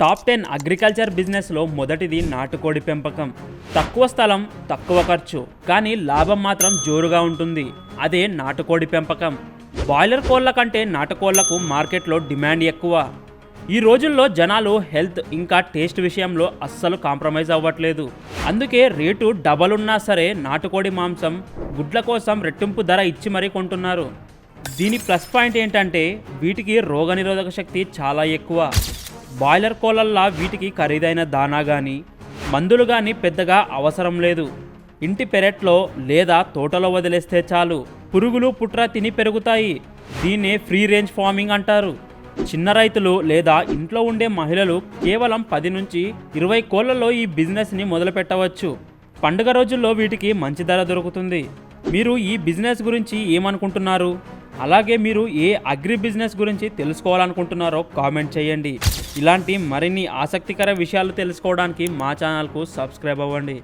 Top ten agriculture బిజినెస్లో మొదటిది నాటుకోడి పెంపకం. తక్కువ స్థలం తక్కువ ఖర్చు కానీ లాభం మాత్రం జోరుగా ఉంటుంది. అదే నాటుకోడి పెంపకం. బాయిలర్ కోళ్ళ కంటే నాటుకోళ్ళకు మార్కెట్లో డిమాండ్ ఎక్కువ. ఈ రోజుల్లో జనాలు హెల్త్ ఇంకా టేస్ట్ విషయంలో అస్సలు కాంప్రమైజ్ అవ్వట్లేదు. అందుకే రేటు డబల్ ఉన్నా సరే నాటుకోడి మాంసం గుడ్ల కోసం రెట్టింపు ధర ఇచ్చి మరీ కొంటున్నారు. దీని ప్లస్ పాయింట్ ఏంటంటే వీటికి రోగనిరోధక శక్తి చాలా ఎక్కువ. బాయిలర్ కోళ్ళల్లా వీటికి ఖరీదైన దానా కానీ మందులు కానీ పెద్దగా అవసరం లేదు. ఇంటి పెరట్లో లేదా తోటలో వదిలేస్తే చాలు. పురుగులు పుట్ర తిని పెరుగుతాయి. దీన్నే ఫ్రీ రేంజ్ ఫార్మింగ్ అంటారు. చిన్న రైతులు లేదా ఇంట్లో ఉండే మహిళలు కేవలం పది నుంచి ఇరవై కోళ్ళలో ఈ బిజినెస్ని మొదలుపెట్టవచ్చు. పండుగ రోజుల్లో వీటికి మంచి ధర దొరుకుతుంది. మీరు ఈ బిజినెస్ గురించి ఏమనుకుంటున్నారు? అలాగే మీరు ఏ అగ్రి బిజినెస్ గురించి తెలుసుకోవాలనుకుంటున్నారో కామెంట్ చేయండి. ఇలాంటి మరిన్ని ఆసక్తికర విషయాలు తెలుసుకోవడానికి మా ఛానల్కు సబ్స్క్రైబ్ అవ్వండి.